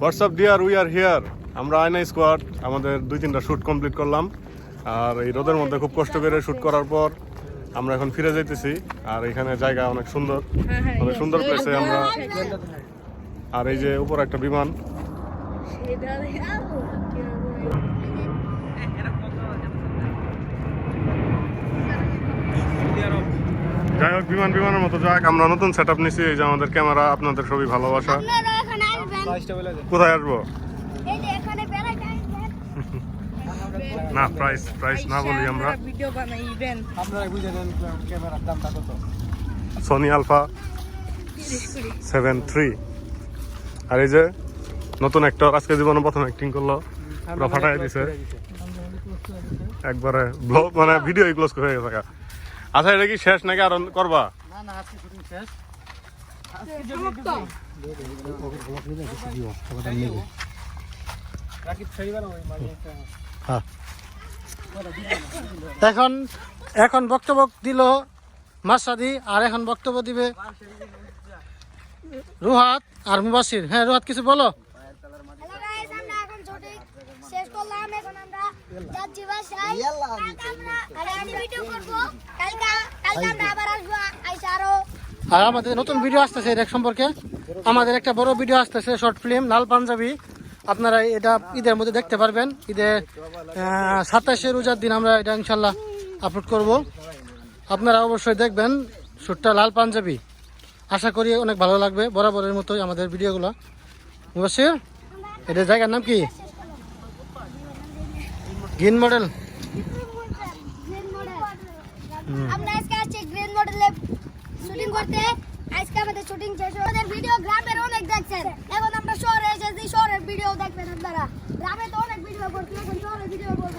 WhatsApp dear we are here আমরা আয়না squad আমাদের দুই তিনটা শ্যুট কমপ্লিট করলাম। আর এই রোদের মধ্যে খুব কষ্ট করে শ্যুট করার পর আমরা এখন ফিরে যাইতেছি। আর এখানে জায়গা অনেক সুন্দর। অনেক সুন্দর প্লেসে আমরা আর এই যে উপর একটা বিমান। যাই হোক বিমান বিমানের মতো যাক আমরা নতুন সেট আপ নিছি এই যে আমাদের ক্যামেরা আপনাদের সবই ভালোবাসা। আপনারা এখানে আসবেন। কোথায় আসব? এই যে এখানে বেড়াইতে আসবেন। না প্রাইস প্রাইস না বলি আমরা। সনি আলফা সেভেন থ্রি আর এই যে নতুন অ্যাক্টর আজকে জীবনে প্রথম অ্যাক্টিং করল। পুরো ফাটাই দিছে। একবারে ব্লগ মানে ভিডিও ক্লোজ হয়ে গেছে গা। আচ্ছা এটা কি শেষ নাকি আর করবা? না না আজকে শুটিং শেষ। রাকিব শনিবার ওই মাঝে হ্যাঁ। এখন এখন বক্তব্য দিল মাসাদি আর এখন বক্তব্য দিবে রুহাত আর মুবাসির হ্যাঁ রুহাত কিছু বলো? হ্যালো গাইস আমরা এখন শুটিং শেষ করলাম এখন আমরা যাচ্ছি বাসায় আর আমি ভিডিও করব। কালকে কালকে আমরা আবার আসব আইসা আরও। আর আমাদের নতুন ভিডিও আসতেছে এর এক সম্পর্কে। আমাদের একটা বড় ভিডিও আসতেছে শর্ট ফিল্ম লাল পাঞ্জাবি। আপনারা এটা ঈদের মধ্যে দেখতে পারবেন। ঈদে সাতাশে রোজার দিন আমরা এটা ইনশাল্লাহ আপলোড করব। আপনারা অবশ্যই দেখবেন শ্যুটটা লাল পাঞ্জাবি। আশা করি অনেক ভালো লাগবে বরাবরের মতোই আমাদের ভিডিওগুলো অবশ্যই এটা জায়গার নাম কি? গ্রিন মডেল গ্রিন মডেল আমরা আজকে আসছি গ্রিন মডেলে শুটিং করতে। আজকে আমাদের শুটিং শেষ আমাদের ভিডিও গ্রামের অনেক দেখছেন। এখন আমরা শহরে এসেছি শহরের ভিডিও দেখবেন আপনারা। গ্রামে তো অনেক ভিডিও করছি এখন শহরের ভিডিও করব।